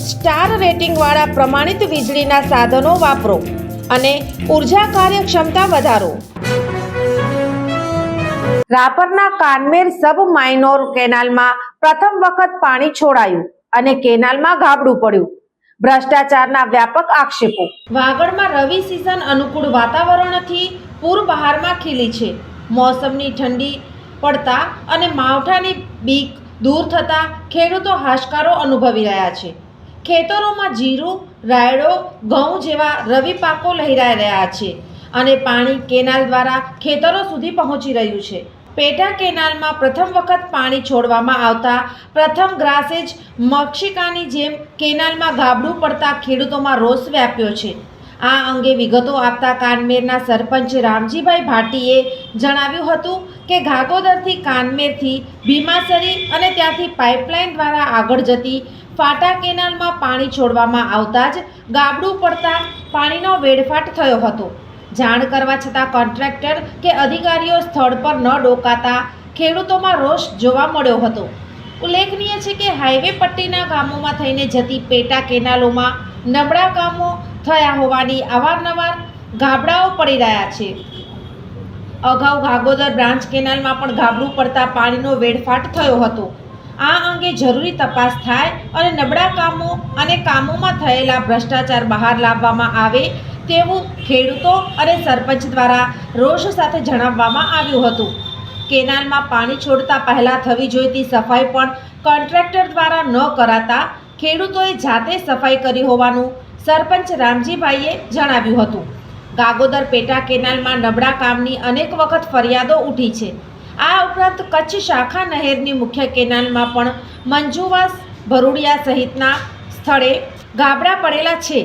Star રેટિંગવાળા પ્રમાણિત વીજળીના સાધનો વાપરો અને ઊર્જા કાર્યક્ષમતા વધારો. રાપરના કાનમેર સબ માઇનોર કેનાલમાં પ્રથમ વખત પાણી છોડાયું અને કેનાલમાં ગાબડું પડ્યું. ભ્રષ્ટાચારના વ્યાપક આક્ષેપો. વાગડમાં રવિ સિઝન અનુકૂળ વાતાવરણથી પૂર બહારમાં ખીલી છે. મોસમની ઠંડી પડતા અને માવઠાની બીક દૂર થતા ખેડૂતો હાશકારો અનુભવી રહ્યા છે. ખેતરોમાં જીરું, રાયડો, ઘઉં જેવા રવિ પાકો લહેરાઈ રહ્યા છે અને પાણી કેનાલ દ્વારા ખેતરો સુધી પહોંચી રહ્યું છે. પેટા કેનાલમાં પ્રથમ વખત પાણી છોડવામાં આવતા પ્રથમ ગ્રાસેજ મક્ષિકાની જેમ કેનાલમાં ગાબડું પડતા ખેડૂતોમાં રોષ વ્યાપ્યો છે. આ અંગે વિગતો આપતા કાનમેરના સરપંચ રામજીભાઈ ભાટીએ જણાવ્યું હતું કે ઘાગોદરથી કાનમેરથી ભીમાસરી અને ત્યાંથી પાઇપલાઇન દ્વારા આગળ જતી ફાટા કેનાલમાં પાણી છોડવામાં આવતા જ ગાબડું પડતા પાણીનો વેડફાટ થયો હતો. જાણ કરવા છતાં કોન્ટ્રાક્ટર કે અધિકારીઓ સ્થળ પર ન ડોકાતા ખેડૂતોમાં રોષ જોવા મળ્યો હતો. ઉલ્લેખનીય છે કે હાઈવે પટ્ટીના ગામોમાં થઈને જતી પેટા કેનાલોમાં નબળા કામો થયા હોવાની અવારનવાર ગાબડાઓ પડી રહ્યા છે. અગાઉ ગાગોદર બ્રાન્ચ કેનાલમાં પણ ગાબડું પડતા પાણીનો વેડફાટ થયો હતો. આ અંગે જરૂરી તપાસ થાય અને નબળા કામો અને કામોમાં થયેલા ભ્રષ્ટાચાર બહાર લાવવામાં આવે તેવું ખેડૂતો અને સરપંચ દ્વારા રોષ સાથે જણાવવામાં આવ્યું હતું. કેનાલમાં પાણી છોડતા પહેલાં થવી જોઈતી સફાઈ પણ કોન્ટ્રાક્ટર દ્વારા ન કરાતા ખેડૂતોએ જાતે સફાઈ કરી હોવાનું સરપંચ રામજીભાઈએ જણાવ્યું હતું. ગાગોદર પેટા કેનાલમાં નબળા કામની અનેક વખત ફરિયાદો ઉઠી છે. આ ઉપરાંત કચ્છ શાખા નહેરની મુખ્ય કેનાલમાં પણ મંજુવાસ ભરૂડિયા સહિતના સ્થળે ગાબડા પડેલા છે.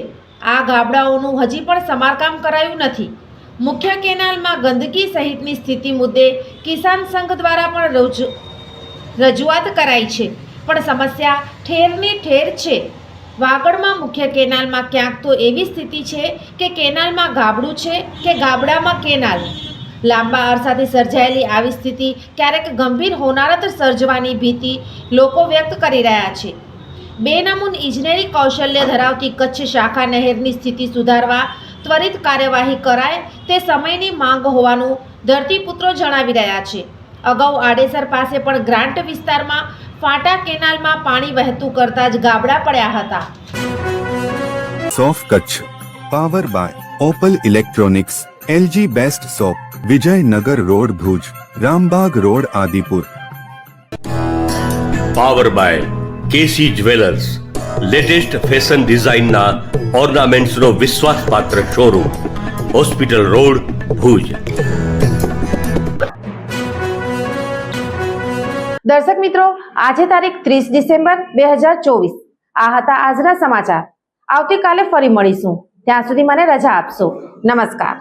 આ ગાબડાઓનું હજી પણ સમારકામ કરાયું નથી. મુખ્ય કેનાલમાં ગંદકી સહિતની સ્થિતિ મુદ્દે કિસાન સંઘ દ્વારા પણ રજૂ રજૂઆત કરાઈ છે. પણ સમસ્યા ઠેરની ઠેર છે. વાગડમાં મુખ્ય કેનાલમાં ક્યાંક તો એવી સ્થિતિ છે કે કેનાલમાં ગાબડું છે કે ગાબડામાં કેનાલ. લાંબા અરસાથી સર્જાયેલી આવી સ્થિતિ ક્યારેક ગંભીર હોનારત સર્જવાની ભીતિ લોકો વ્યક્ત કરી રહ્યા છે. બેનમૂન ઇજનેરી કૌશલ્ય ધરાવતી કચ્છ શાખા નહેરની સ્થિતિ સુધારવા ત્વરિત કાર્યવાહી કરાય તે સમયની માંગ હોવાનું ધરતીપુત્રો જણાવી રહ્યા છે. અગાઉ આડેસર પાસે પણ ગ્રાન્ટ વિસ્તારમાં ફાટા કેનાલમાં પાણી વહેતું કરતા જ ગાબડા પડ્યા હતા. સોફ Kutch power by Opal electronics LG best shop Vijaynagar road Bhuj Rambag road Adipur. Power by KC jewellers latest fashion ડિઝાઇનના ઓર્નામેન્ટ્સનો વિશ્વાસપાત્ર શોરૂમ હોસ્પિટલ રોડ ભુજ. દર્શક મિત્રો, આજે તારીખ ત્રીસ ડિસેમ્બર બે હજાર ચોવીસ. આ હતા આજના સમાચાર. આવતીકાલે ફરી મળીશું. ત્યાં સુધી મને રજા આપશો. નમસ્કાર.